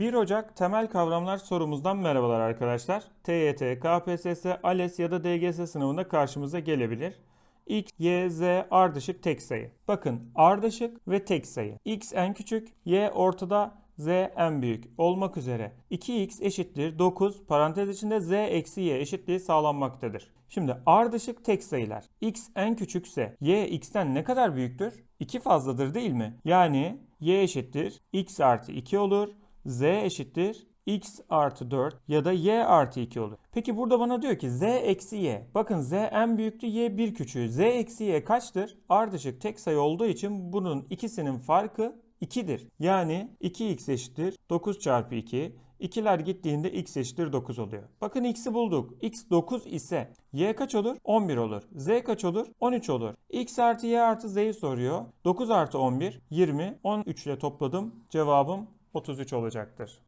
1 Ocak temel kavramlar sorumuzdan merhabalar arkadaşlar. TYT, KPSS, ALES ya da DGS sınavında karşımıza gelebilir. X, Y, Z ardışık tek sayı. Bakın ardışık ve tek sayı. X en küçük, Y ortada, Z en büyük olmak üzere 2x eşittir 9 parantez içinde z eksi y eşitliği sağlanmaktadır. Şimdi ardışık tek sayılar. x en küçükse y x'ten ne kadar büyüktür? 2 fazladır değil mi? Yani y eşittir x artı 2 olur. Z eşittir x artı 4 ya da y artı 2 olur. Peki burada bana diyor ki z eksi y. Bakın z en büyüktü y bir küçüğü. z eksi y kaçtır? Ardışık tek sayı olduğu için bunun ikisinin farkı 2'dir. Yani 2x eşittir 9 çarpı 2. 2'ler gittiğinde x eşittir 9 oluyor. Bakın x'i bulduk. x 9 ise y kaç olur? 11 olur. z kaç olur? 13 olur. x artı y artı z'yi soruyor. 9 artı 11 20. 13 ile topladım. Cevabım 33 olacaktır.